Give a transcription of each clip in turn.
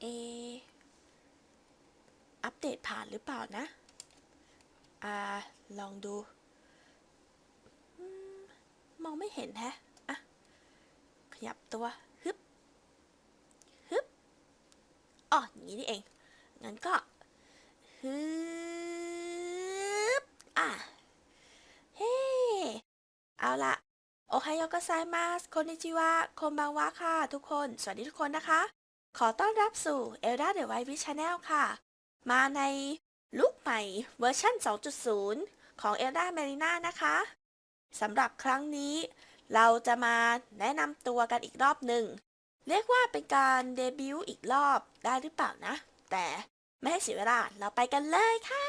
เออัปเดตผ่านหรือเปล่านะ อ่า ลองดูมองไม่เห็นแฮะ อะ ขยับตัว ฮึบ ฮึบ อ๋อ อย่างนี้นี่เอง งั้นก็ ฮึบ อะ เฮ้ เอาละโอไฮโอก็ไซมาสคนิจิวะคมบังวะค่ะ ทุกคน สวัสดีทุกคนนะคะ ขอต้อนรับสู่ Elda The White Witch Channel ค่ะ มาในลุคใหม่เวอร์ชัน2.0 ของ Elda Marina นะคะสำหรับครั้งนี้ เราจะมาแนะนำตัวกันอีกรอบหนึ่ง เรียกว่าเป็นการเดบิวต์อีกรอบได้หรือเปล่านะ แต่ไม่ให้เสียเวลา เราไปกันเลยค่ะ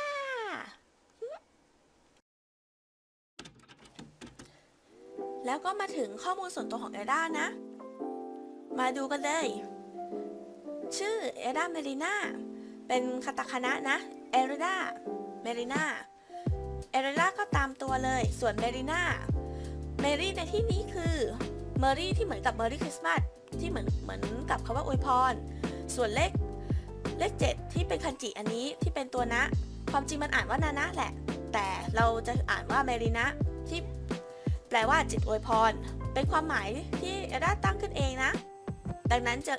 แล้วก็มาถึงข้อมูลส่วนตัวของเอด้านะ มาดูกันเลย ชื่อเอดาเมริน่า เป็นคาตาคานะนะ เอเรด้าเมริน่า เอเรด้าก็ตามตัวเลย ส่วนเมริน่า เมรี่ในที่นี้คือเมอรี่ที่เหมือนกับเมอรี่คริสต์มาสที่เหมือนเหมือนกับคำว่าอวยพร ส่วนเลขเลขเจ็ดที่เป็นคันจิอันนี้ที่เป็นตัวนะ ความจริงมันอ่านว่านานะแหละ แต่เราจะอ่านว่าเมรินะที่แปลว่าจิตอวยพร เป็นความหมายที่เอด้าตั้งขึ้นเองนะ ดังนั้นจะ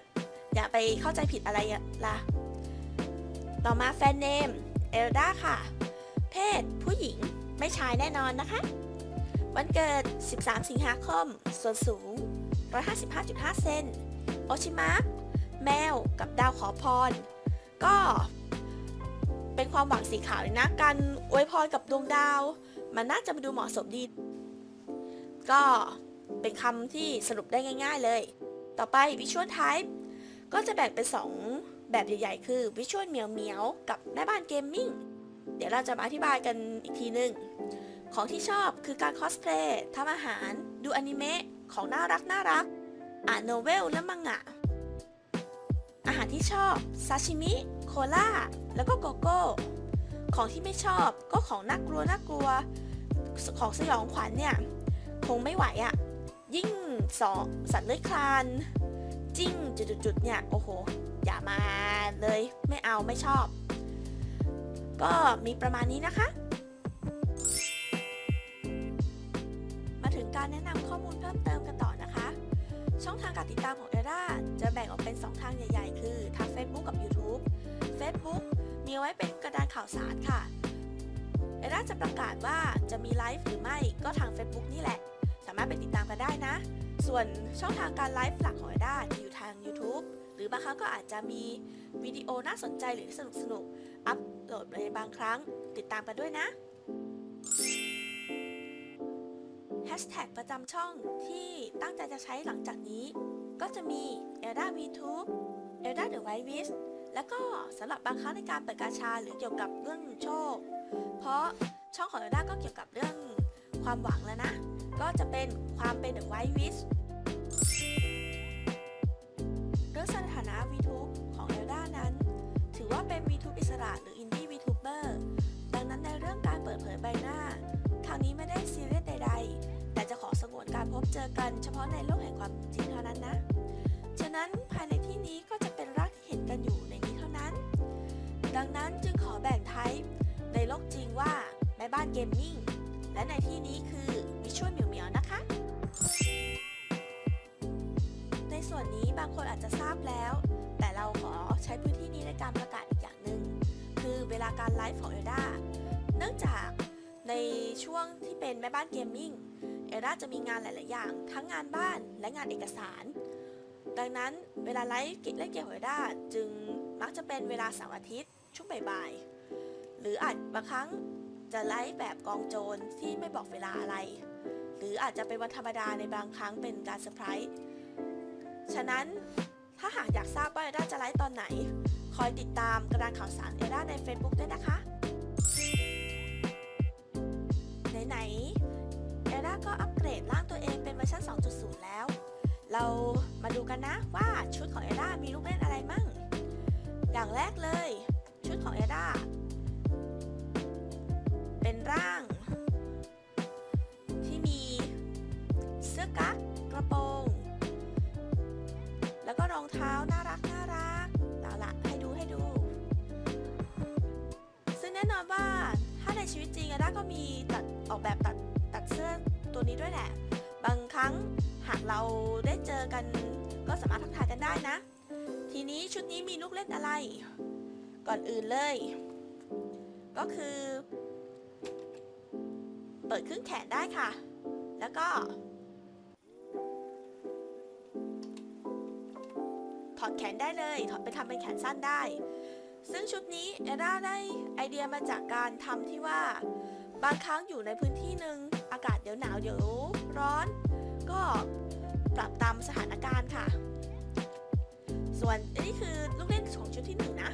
อย่าไปเข้าใจผิดอะไรล่ะ ต่อมาแฟนเนมเอลดาค่ะ เพศผู้หญิงไม่ชายแน่นอนนะคะ วันเกิด 13 สิงหาคม ส่วนสูง 155.5 เซน โอชิมะแมวกับดาวขอพร ก็เป็นความหวังสีขาวเลยนะ การอวยพรกับดวงดาว มันน่าจะมาดูเหมาะสมดี ก็เป็นคำที่สรุปได้ง่าย ๆเลย ต่อไป Visual Type ก็จะแบ่งเป็น 2 แบบใหญ่ๆ คือ Visual เมียวเมียวๆกับแม่บ้านเกมมิ่ง เดี๋ยวเราจะมาอธิบายกันอีกทีหนึ่งของที่ชอบคือการคอสเพลย์ทำอาหาร ดูอนิเมะ ของน่ารักน่ารัก อ่านโนเวลและมังงะ อาหารที่ชอบซาชิมิ โคลาแล้วก็โกโก้ ของที่ไม่ชอบก็ของน่ากลัวน่ากลัว ของสยองขวัญเนี่ย คงไม่ไหวอะ่ะ ยิ่งสอสัตว์เลื้อยคลาน จิ้งจุดๆเนี่ยโอ้โห อย่ามาเลยไม่เอาไม่ชอบ ก็มีประมาณนี้นะคะ มาถึงการแนะนำข้อมูลเพิ่มเติมกันต่อนะคะ ช่องทางการติดตามของเอร่าจะแบ่งออกเป็น 2 ทางใหญ่ๆ คือทาง Facebook กับ YouTube Facebook มีไว้เป็นกระดานข่าวสารค่ะเอด้าจะประกาศว่าจะมีไลฟ์หรือไม่ก็ทาง Facebook นี่แหละ สามารถไปติดตามกันได้นะ ส่วนช่องทางการไลฟ์หลักของเอด้าจะอยู่ทาง YouTube หรือบางครั้งก็อาจจะมีวิดีโอน่าสนใจหรือสนุกสนุกอัปโหลดในบางครั้งติดตามกันด้วยนะแฮชแท็กประจำช่องที่ตั้งใจจะใช้หลังจากนี้ ก็จะมี Elda VTube Elda The White Wish แล้วก็สำหรับบางครั้งในการเปิดกาชาหรือเกี่ยวกับเรื่องโชค เพราะช่องของเอลด้าก็เกี่ยวกับเรื่องความหวังแล้วนะ ก็จะเป็นความเป็น The White Wish กันเฉพาะในโลกแห่งความจริงเท่านั้นนะ ฉะนั้นภายในที่นี้ก็จะเป็นรักที่เห็นกันอยู่ในนี้เท่านั้น ดังนั้นจึงขอแบ่งไทป์ในโลกจริงว่าแม่บ้านเกมมิ่ง และในที่นี้คือวิชวลเหมียวเหมียวๆนะคะ ในส่วนนี้บางคนอาจจะทราบแล้ว แต่เราขอใช้พื้นที่นี้ในการประกาศอีกอย่างหนึ่งคือเวลาการไลฟ์ของเอลดาเนื่องจากในช่วงที่เป็นแม่บ้านเกมมิ่ง เอลดาจะมีงานหลาย ๆ อย่าง ทั้งงานบ้านและงานเอกสาร ดังนั้นเวลาไลฟ์เล่นเกมของเอลดาจึงมักจะเป็นเวลาเสาร์อาทิตย์ช่วงบ่ายๆหรืออาจบางครั้งจะไลฟ์แบบกองโจรที่ไม่บอกเวลาอะไร หรืออาจจะเป็นวันธรรมดาในบางครั้งเป็นการเซอร์ไพรส์ฉะนั้นถ้าหากอยากทราบว่าเอด้าจะไลฟ์ตอนไหน คอยติดตามกระดานข่าวสารเอด้าใน Facebook ด้วยนะคะ ก็อัปเกรดร่างตัวเองเป็นเวอร์ชัน 2.0 แล้ว เรามาดูกันนะว่าชุดของเอด้ามีลูกเล่นอะไรมั่ง อย่างแรกเลย ชุดของเอด้าเป็นร่าง กันก็สามารถทักทายกันได้นะ ทีนี้ชุดนี้มีลูกเล่นอะไร ก่อนอื่นเลย ก็คือ เปิดครึ่งแขนได้ค่ะ แล้วก็ ถอดแขนได้เลย ถอดไปทำเป็นแขนสั้นได้ ซึ่งชุดนี้เอด้าได้ไอเดียมาจากการทำที่ว่าบางครั้งอยู่ในพื้นที่หนึ่งอากาศเดี๋ยวหนาวเดี๋ยวร้อน ก็ ปรับตามสถานการณ์ค่ะ ส่วนอันนี้คือลูกเล่นของชุดที่หนึ่งนะ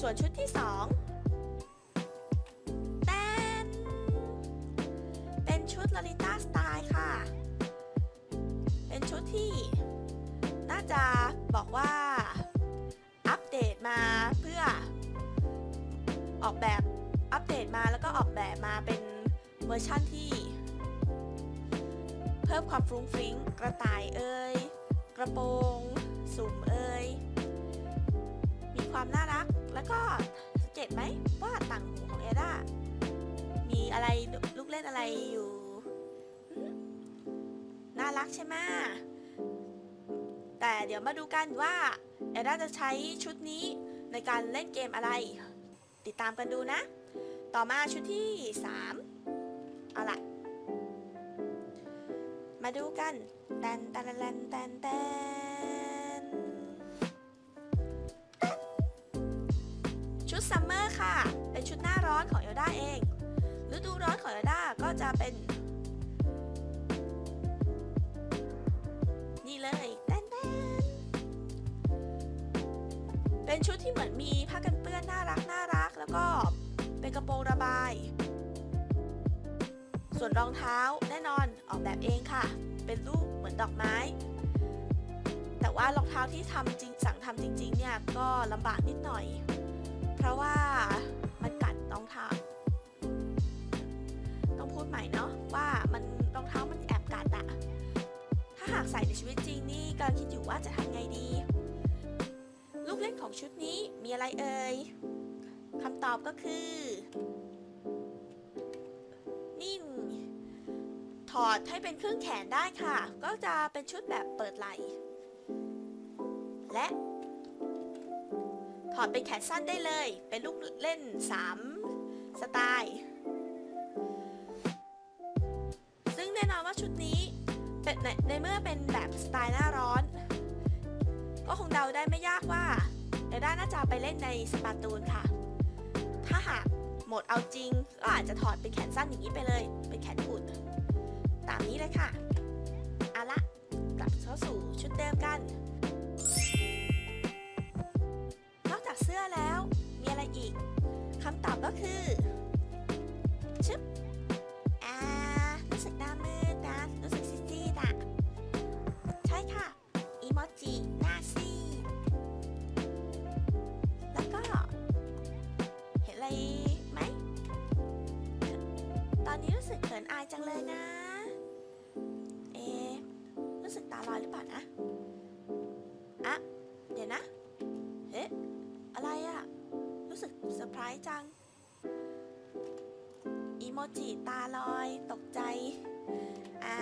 ส่วนชุดที่สองแตนเป็นชุดลาลิต้าสไตล์ค่ะ เป็นชุดที่ น่าจะบอกว่า อัปเดตมาเพื่อ ออกแบบอัปเดตมาแล้วก็ออกแบบมาเป็นเวอร์ชั่นที่ ความฟรุ้งฟริ้ง กระต่ายเอ่ยกระโปรงสุ่มเอ่ยมีความน่ารักแล้วก็สังเกตไหมว่าต่างหูของเอด้ามีอะไรลูกเล่นอะไรอยู่ น่ารักใช่ไหมแต่เดี๋ยวมาดูกันว่าเอด้าจะใช้ชุดนี้ในการเล่นเกมอะไร ติดตามกันดูนะ ต่อมาชุดที่ 3 เอาล่ะ มาดูกันแตนแตนแตนแตนแตนชุดซัมเมอร์ค่ะ เป็นชุดหน้าร้อนของเอลด้าเอง ฤดูร้อนของเอลด้าก็จะเป็น นี่เลยแตนแตนเป็นชุดที่เหมือนมีผ้ากันเปื้อนน่ารักน่ารัก แล้วก็เป็นกระโปรงระบาย ส่วนรองเท้าแน่นอนออกแบบเองค่ะ เป็นรูปเหมือนดอกไม้ แต่ว่ารองเท้าที่ทำจริงสั่งทำจริง ๆ เนี่ยก็ลำบากนิดหน่อย เพราะว่ามันกัดรองเท้า ต้องพูดใหม่เนาะว่ามันรองเท้ามันแอบกัดอะถ้าหากใส่ในชีวิตจริงนี่กำลังคิดอยู่ว่าจะทำไงดี ลูกเล่นของชุดนี้มีอะไรเอ่ยคำตอบก็คือ ถอดให้เป็นเครื่องแขนได้ค่ะ ก็จะเป็นชุดแบบเปิดไหล่และถอดเป็นแขนสั้นได้เลย เป็นลูกเล่น 3 สไตล์ ซึ่งแน่นอนว่าชุดนี้เป็นในในเมื่อเป็นแบบสไตล์หน้าร้อน ก็คงเดาได้ไม่ยากว่าเอด้าน่าจะไปเล่นในสปาตูนค่ะ ถ้าหากหมดเอาจริง ก็อาจจะถอดเป็นแขนสั้นอย่างนี้ไปเลย เป็นแขนกุด ตามนี้เลยค่ะ เอาละกลับเข้าสู่ชุดเดิมกัน นอกจากเสื้อแล้ว มีอะไรอีกคำตอบก็คือชึบอ่ารู้สึกหน้ามืดนะ รู้สึกซีดๆอะใช่ค่ะ อีโมจิหน้าซีดแล้วก็ เห็นอะไรไหม ตอนนี้รู้สึกเขินอายจังเลยนะ หรือเปล่านะ อะ เดี๋ยวนะ เฮ้อะไรอะรู้สึกเซอร์ไพรส์จัง อีโมจิตาลอย ตกใจ อ่า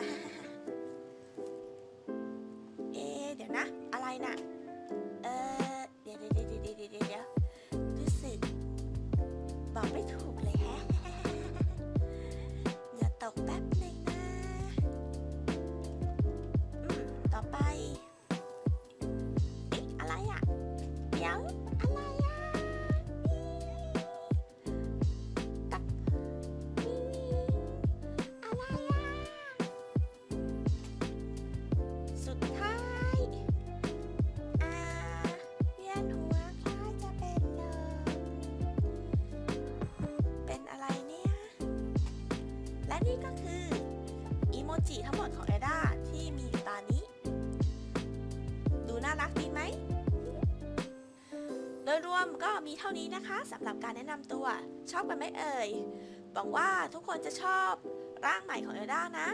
เอเดี๋ยวนะ อะไรน่ะ เออเดี๋ยวเดี๋ยวเดี๋ยวเดี๋ยว มีเท่านี้นะคะสำหรับการแนะนำตัว ชอบกันไหมเอ่ยหวังว่าทุกคนจะชอบร่างใหม่ของเอลดานะ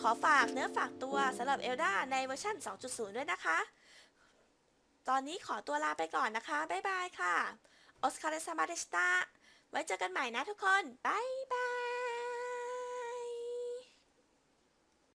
ขอฝากเนื้อฝากตัวสำหรับเอลด้าในเวอร์ชัน2.0 ด้วยนะคะ ตอนนี้ขอตัวลาไปก่อนนะคะ บ๊ายบายค่ะออสคาร์เซมาเดสตาไว้เจอกันใหม่นะทุกคน บ๊ายบาย